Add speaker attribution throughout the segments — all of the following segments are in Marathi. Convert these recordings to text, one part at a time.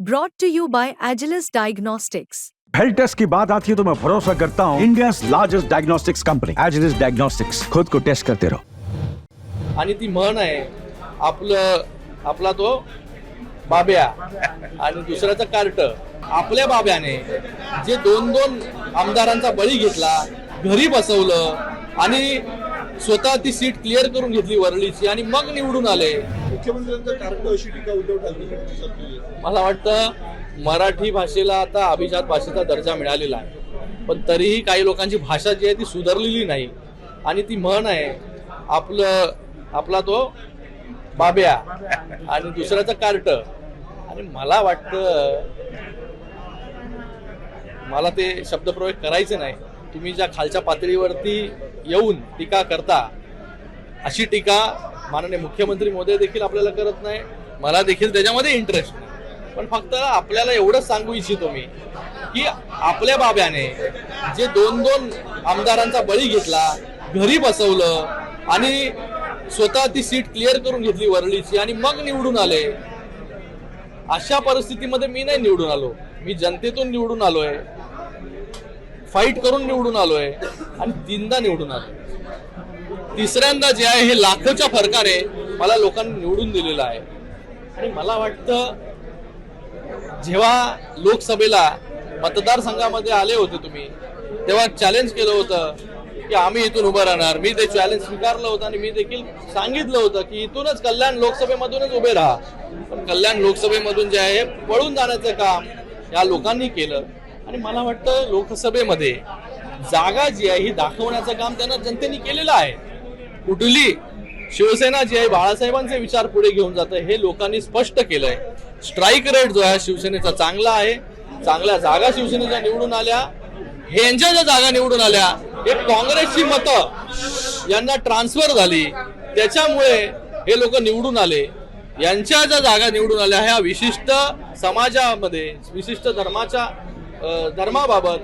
Speaker 1: Brought to you by Agilus Diagnostics.
Speaker 2: Health test की बात आती है तो मैं भरोसा करता हूँ India largest diagnostics company Agilus diagnostics खुद को टेस्ट करते रहो
Speaker 3: आणि ती म्हण आहे आपलं आपला तो बाब्या आणि दुसऱ्याचं कार्ट आपल्या बाब्याने जे दोन दोन आमदारांचा बळी घेतला घरी बसवलं आणि स्वतः ती सीट क्लिअर करून घेतली वरळीची आणि मग निवडून आले
Speaker 4: मुख्यमंत्र्यांचं कारण अशी टीका उद्धव
Speaker 3: मला वाटतं मराठी भाषेला आता अभिजात भाषेचा दर्जा मिळालेला आहे. पण तरीही काही लोकांची भाषा जी आहे ती सुधारलेली नाही. आणि ती म्हण आहे आपलं आपला तो बाब्या आणि दुसऱ्याचं कार्ट. आणि मला वाटतं मला ते शब्दप्रयोग करायचे नाही. तुम्ही ज्या खालच्या पातळीवरती येऊन टीका करता अशी टीका माननीय मुख्यमंत्री मोदी देखील आपल्याला करत नाही. मला देखील त्याच्यामध्ये इंटरेस्ट नाही. पण फक्त आपल्याला एवढंच सांगू इच्छितो मी की आपल्या बाब्याने जे दोन दोन आमदारांचा बळी घेतला घरी बसवलं आणि स्वतः ती सीट क्लिअर करून घेतली वरळीची आणि मग निवडून आले अशा परिस्थितीमध्ये मी नाही निवडून आलो. मी जनतेतून निवडून आलोय फाईट करून निवडून आलोय आणि तीनदा निवडून आलोय. तिसऱ्यांदा जे आहे हे लाखोच्या फरकाने मला लोकांनी निवडून दिलेलं आहे. आणि मला वाटतं जेव्हा लोकसभेला मतदारसंघामध्ये आले होते तुम्ही तेव्हा चॅलेंज केलं होतं की आम्ही इथून उभं राहणार. मी ते चॅलेंज स्वीकारलं होतं आणि मी देखील सांगितलं होतं की इथूनच कल्याण लोकसभेमधूनच उभे राहा. पण कल्याण लोकसभेमधून जे आहे पळून जाण्याचं काम या लोकांनी केलं. आणि मला वाटतं लोकसभेमध्ये जागा जी आहे ही दाखवण्याचं काम त्यांना जनतेने केलेलं आहे. कुठली? शिवसेना जी आहे बाळासाहेबांचे विचार पुढे घेऊन जात हे लोकांनी स्पष्ट केलंय. स्ट्राईक रेट जो आहे शिवसेनेचा चांगला आहे. चांगल्या जागा शिवसेनेच्या निवडून आल्या. हे यांच्या ज्या जागा निवडून आल्या. हे काँग्रेसची मतं यांना ट्रान्सफर झाली. त्याच्यामुळे हे लोक निवडून आले. यांच्या ज्या जागा निवडून आल्या ह्या विशिष्ट समाजामध्ये विशिष्ट धर्माच्या धर्माबाबत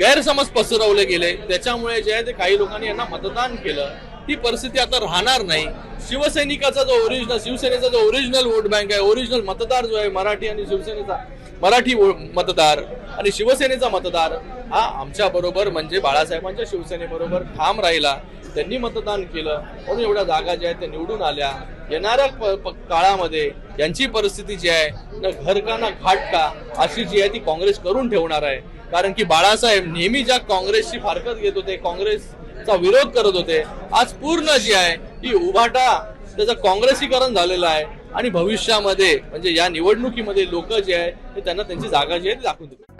Speaker 3: गैरसमज पसरवले गेले. त्याच्यामुळे जे आहे ते काही लोकांनी यांना मतदान केलं. ती परिस्थिती आता राहणार नाही. शिवसैनिकाचा जो ओरिजिनल शिवसेनेचा जो ओरिजिनल वोट बँक आहे ओरिजिनल मतदार जो आहे मराठी आणि शिवसेनेचा मराठी वो- मतदार आणि शिवसेनेचा मतदार हा आमच्या बरोबर म्हणजे बाळासाहेबांच्या शिवसेनेबरोबर ठाम राहिला. त्यांनी मतदान केलं. म्हणून एवढ्या जागा ज्या आहेत त्या निवडून आल्या. येणाऱ्या प- प- काळामध्ये यांची परिस्थिती जी आहे ना घर का ना घाट का अशी जी आहे ती काँग्रेस करून ठेवणार आहे. कारण की बाळासाहेब नेहमी ज्या काँग्रेसची फारकत घेत होते काँग्रेसचा विरोध करत होते आज पूर्ण जी आहे ही उभाटा त्याचं काँग्रेसीकरण झालेलं आहे. आणि भविष्यामध्ये म्हणजे या निवडणुकीमध्ये लोक जे आहे ते त्यांना त्यांची जागा जी आहे ती दाखवून देतात